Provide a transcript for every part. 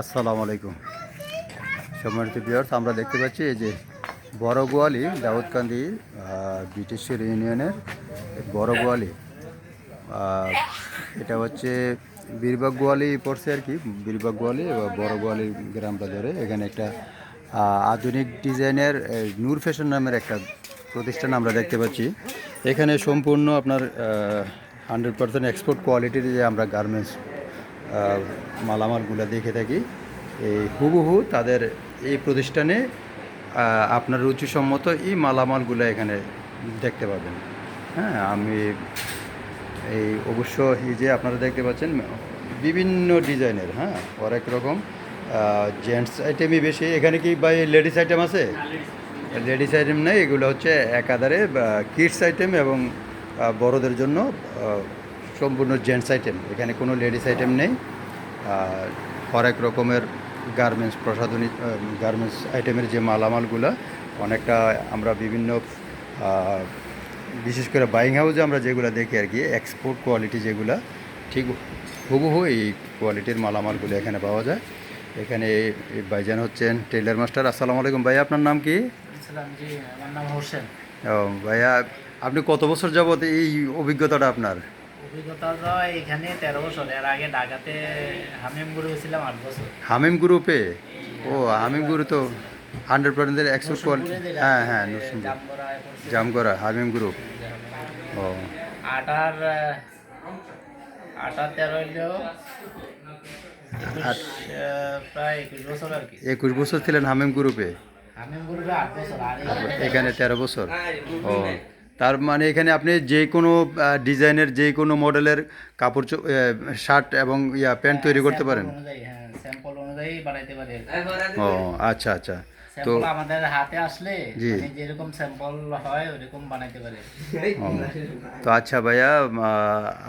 আসসালামু আলাইকুম। সম্মানিত বিয়ার্স আমরা দেখতে পাচ্ছি এই যে বড় গোয়ালি দাউদকান্দি ব্রিটিশের ইউনিয়নের বড় গোয়ালি এটা হচ্ছে বীরবাগ গোয়ালি পড়ছে আর কি, বীরবাগ গোয়ালি বা বড় গোয়ালি গ্রামটা ধরে এখানে একটা আধুনিক ডিজাইনের নূর ফ্যাশন নামের একটা প্রতিষ্ঠান আমরা দেখতে পাচ্ছি। এখানে সম্পূর্ণ আপনার হান্ড্রেড পার্সেন্ট এক্সপোর্ট কোয়ালিটির যে আমরা গার্মেন্টস মালামালগুলো দেখে থাকি। এই হুবহু তাদের এই প্রতিষ্ঠানে আপনার রুচিসম্মত এই মালামালগুলো এখানে দেখতে পাবেন। হ্যাঁ আমি এই অবশ্য এই যে আপনারা দেখতে পাচ্ছেন, বিভিন্ন ডিজাইনের হ্যাঁ অনেক রকম জেন্টস আইটেমই বেশি। এখানে কি বা লেডিস আইটেম আছে? লেডিস আইটেম নেই, এগুলো হচ্ছে একাধারে কিডস আইটেম এবং বড়দের জন্য সম্পূর্ণ জেন্টস আইটেম এখানে কোনো লেডিস আইটেম নেই। আর হরেক রকমের গার্মেন্টস প্রসাধনী গার্মেন্টস আইটেমের যে মালামালগুলো অনেকটা আমরা বিভিন্ন বিশেষ করে বাইং হাউসে আমরা যেগুলো দেখি আর কি এক্সপোর্ট কোয়ালিটি যেগুলো ঠিক হুবহু এই কোয়ালিটির মালামালগুলো এখানে পাওয়া যায়। এখানে ভাইজান হচ্ছেন টেইলার মাস্টার আসসালামু আলাইকুম ভাইয়া আপনার নাম কি? আমার নাম হোসেন। ও, ভাইয়া আপনি কত বছর যাবত এই অভিজ্ঞতাটা আপনার? অভিজ্ঞতা তো এখানে তেরো বছর। এর আগে ঢাকাতে হামিম গুরু হয়েছিলাম আট বছর। হামিম গ্রুপে ও হামিম গ্রুপ তো হান্ড্রেড পার্সেন্টের এক্সপোর্ট কোয়ালিটি হ্যাঁ হ্যাঁ পড়ছি। জামগড়া হামিম গ্রুপ ও। আটার আটার তেরো হইলেও একুশ, প্রায় একুশ বছর আর কি। একুশ বছর ছিলেন হামিম গ্রুপে হামিম গ্রুপে আট বছর। আর আর এখানে তেরো বছর। ও। তার মানে এখানে আপনি যে কোনো ডিজাইনের যে কোনো মডেলের কাপড় শার্ট এবং ইয়া প্যান্ট তৈরি করতে পারেন? হ্যাঁ স্যাম্পল অনুযায়ী বানাইতে পারি ও আচ্ছা আচ্ছা। তো আমাদের হাতে আসলে জি। মানে যেরকম স্যাম্পল হয় ওরকম বানাইতে পারি। তো আচ্ছা ভাইয়া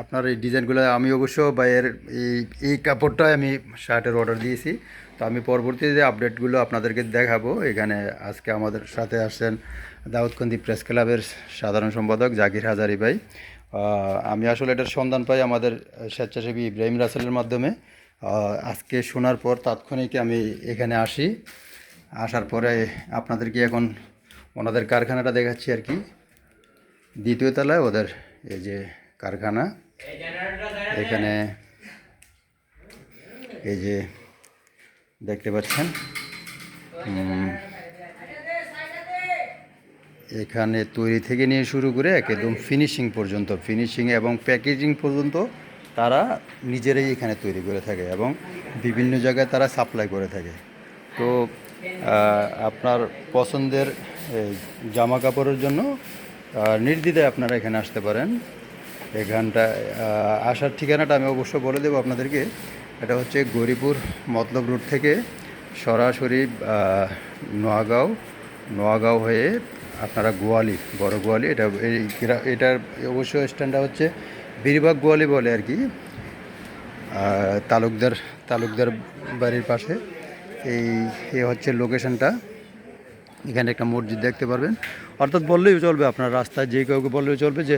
আপনার এই ডিজাইনগুলো আমি অবশ্য ভাইয়ের এই এই কাপড়টাই আমি শার্টের অর্ডার দিয়েছি। তো আমি পরবর্তীতে আপডেটগুলো আপনাদেরকে দেখাবো, এখানে আজকে আমাদের সাথে আসছেন দাউদকান্দি প্রেস ক্লাবের সাধারণ সম্পাদক জাকির হাজারি ভাই। আমি আসলে এটার সন্ধান পাই আমাদের স্বেচ্ছাসেবী ইব্রাহিম রাসেলের মাধ্যমে। আজকে শোনার পর তাৎক্ষণিক আমি এখানে আসি। আসার পরে আপনাদেরকে এখন ওনাদের কারখানাটা দেখাচ্ছি আর কি। দ্বিতীয় তলায় ওদের এই যে কারখানা। এখানে এই যে দেখতে পাচ্ছেন। এখানে তৈরি থেকে নিয়ে শুরু করে একদম ফিনিশিং পর্যন্ত ফিনিশিং এবং প্যাকেজিং পর্যন্ত তারা নিজেরাই এখানে তৈরি করে থাকে এবং বিভিন্ন জায়গায় তারা সাপ্লাই করে থাকে। তো আপনার পছন্দের জামা কাপড়ের জন্য নির্দ্বিধায় আপনারা এখানে আসতে পারেন। এখানটা আসার ঠিকানাটা আমি অবশ্য বলে দেবো আপনাদেরকে। এটা হচ্ছে গরিপুর মতলব রোড থেকে সরাসরি নোয়াগাঁও নোয়াগাঁও হয়ে আপনারা গোয়ালি, বড় গোয়ালি, এটা এই এটার অবশ্য স্ট্যান্ডটা হচ্ছে বীরবাগ গোয়ালি বলে আর কি তালুকদার তালুকদার বাড়ির পাশে। এই, এ হচ্ছে লোকেশনটা, এখানে একটা মসজিদ দেখতে পারবেন। অর্থাৎ বললেই চলবে আপনার রাস্তায়, যে কাউকে বললেই চলবে যে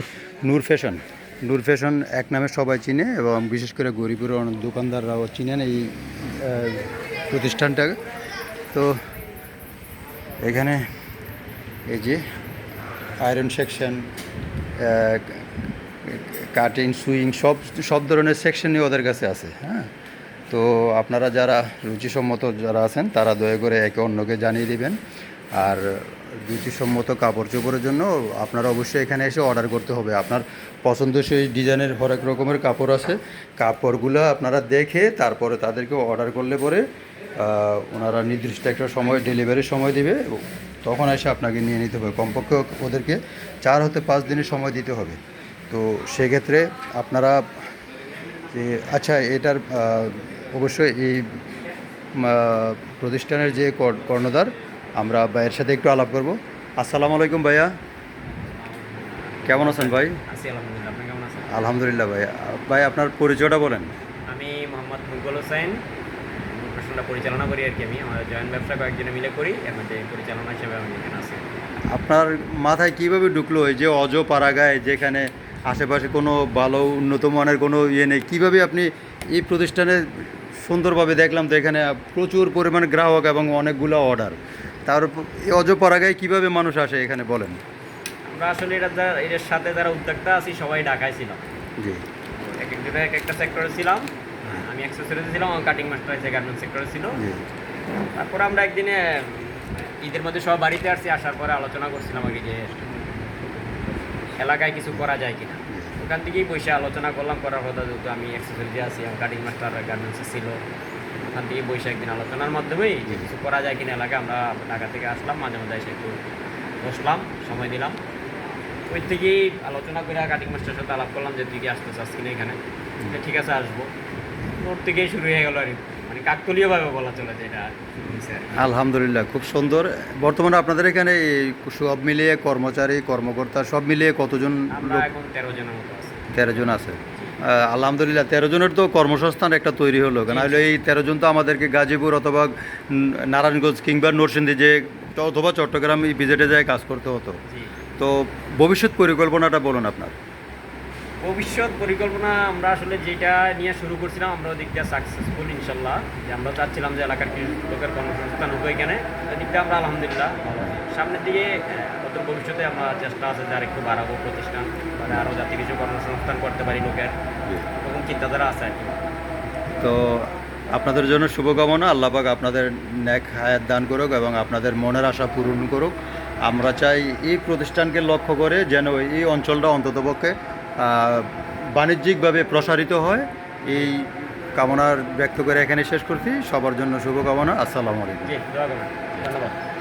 নূর ফ্যাশন। নূর ফ্যাশন এক নামে সবাই চিনে এবং বিশেষ করে গরিবের অনেক দোকানদাররাও চিনেন এই আহ, প্রতিষ্ঠানটা তো এখানে এই যে আয়রন সেকশন কাটিং সুইং সব সব ধরনের সেকশনই ওদের কাছে আছে হ্যাঁ? তো আপনারা যারা রুচিসম্মত যারা আছেন তারা দয়া করে একে অন্যকে জানিয়ে দিবেন। আর রুচিসম্মত কাপড় চোপড়ের জন্য আপনারা অবশ্যই এখানে এসে অর্ডার করতে হবে। আপনার পছন্দসই ডিজাইনের হরেক রকমের কাপড় আছে। কাপড়গুলো আপনারা দেখে তারপরে তাদেরকে অর্ডার করলে পরে ওনারা নির্দিষ্ট একটা সময় ডেলিভারির সময় দিবে। তখন এসে আপনাকে নিয়ে নিতে হবে। কমপক্ষে ওদেরকে চার হতে পাঁচ দিনের সময় দিতে হবে। তো সেক্ষেত্রে আপনারা আচ্ছা এটার অবশ্যই এই প্রতিষ্ঠানের যে কর- কর্ণধার আমরা ভাইয়ের সাথে একটু আলাপ করব। আসসালামু আলাইকুম ভাইয়া। কেমন আছেন ভাই? আলহামদুলিল্লাহ। ভাই ভাই আপনার পরিচয়টা বলেন। আমি মোহাম্মদ মুকবুল হোসেন। অনুষ্ঠানটা পরিচালনা করি আর কি আমি। আমার জয়েন্ট ব্যবসা কয়েকজনে মিলে করি। এর মধ্যে পরিচালনা হিসেবে আমি এখানে আছি। আপনার মাথায় কীভাবে ঢুকলো এই যে অজ পাড়াগায় যেখানে আশেপাশে কোনো ভালো উন্নত মানের কোনো ইয়ে নেই? কীভাবে আপনি এই প্রতিষ্ঠানে সুন্দরভাবে দেখলাম তো এখানে প্রচুর পরিমাণে গ্রাহক এবং অনেকগুলো অর্ডার তার অজপাড়াগায় কীভাবে মানুষ আসে এখানে বলেন? আমরা আসলে এটা যারা এটার সাথে যারা উদ্যোক্তা আছি সবাই ঢাকায় ছিলাম জি। এক এক জনে এক একটা সেক্টরে ছিলাম। আমি অ্যাক্সেসরিজে ছিলাম কাটিং মাস্টার আছে গার্মেন্টস সেক্টরে ছিল। তারপর আমরা একদিনে ঈদের মধ্যে সব বাড়িতে আসছি আসার পরে আলোচনা করছিলাম আগে যে এলাকায় কিছু করা যায় কিনা। ওখান থেকেই বসে আলোচনা করলাম করার কথা যেহেতু আমি অ্যাক্সেসরিজে আছি কাটিং মাস্টার গার্মেন্টসে ছিল। ওখান থেকে বসে একদিন আলোচনার মাধ্যমেই যে কিছু করা যায় কিনা এলাকায় আমরা ঢাকা থেকে আসলাম মাঝে মাঝে এসে একটু বসলাম সময় দিলাম। ওই থেকেই আলোচনা করে কাটিং মাস্টারের সাথে আলাপ করলাম যে তুই কি আসতে চাস কিনা এখানে। ঠিক আছে আসব। ওর থেকেই শুরু হয়ে গেল আর। মানে কাকতলীয়ভাবে বলা চলে যে এটা আলহামদুলিল্লাহ খুব সুন্দর। বর্তমানে আপনাদের এখানে সব মিলিয়ে কর্মচারী কর্মকর্তা সব মিলিয়ে কতজন আমরা এখন তেরো জনের মতো আছি। তেরো জন আছে। আলহামদুলিল্লাহ তেরো জনের তো কর্মসংস্থান একটা তৈরি হলো। কেন হলে এই তেরো জন তো আমাদেরকে গাজীপুর অথবা নারায়ণগঞ্জ কিংবা নরসিংদী যে অথবা চট্টগ্রাম এই ভিজিটে যায় কাজ করতে হতো। তো ভবিষ্যৎ পরিকল্পনাটা বলুন আপনার। ভবিষ্যৎ পরিকল্পনা আমরা আসলে যেটা নিয়ে শুরু করছিলাম আমরা ওদিক দিয়ে সাকসেসফুল ইনশাল্লাহ। যে আমরা চাচ্ছিলাম যে এলাকার লোকের কর্মসংস্থান হোক এখানে। ওদিকটা আমরা আলহামদুলিল্লাহ। সামনের দিকে কত ভবিষ্যতে আমরা চেষ্টা আছে যে আরেকটু বাড়াবো প্রতিষ্ঠান মানে আরও যাতে কিছু কর্মসংস্থান করতে পারি লোকের। এরকম চিন্তাধারা আছে আর কি। তো আপনাদের জন্য শুভকামনা আল্লাপাক আপনাদের ন্যাক হায়াত দান করুক এবং আপনাদের মনের আশা পূরণ করুক। আমরা চাই এই প্রতিষ্ঠানকে লক্ষ্য করে যেন এই অঞ্চলটা অন্ততপক্ষে বাণিজ্যিকভাবে প্রসারিত হয়। এই কামনার ব্যক্ত করে এখানে শেষ করছি। সবার জন্য শুভকামনা। আসসালামু আলাইকুম। ধন্যবাদ।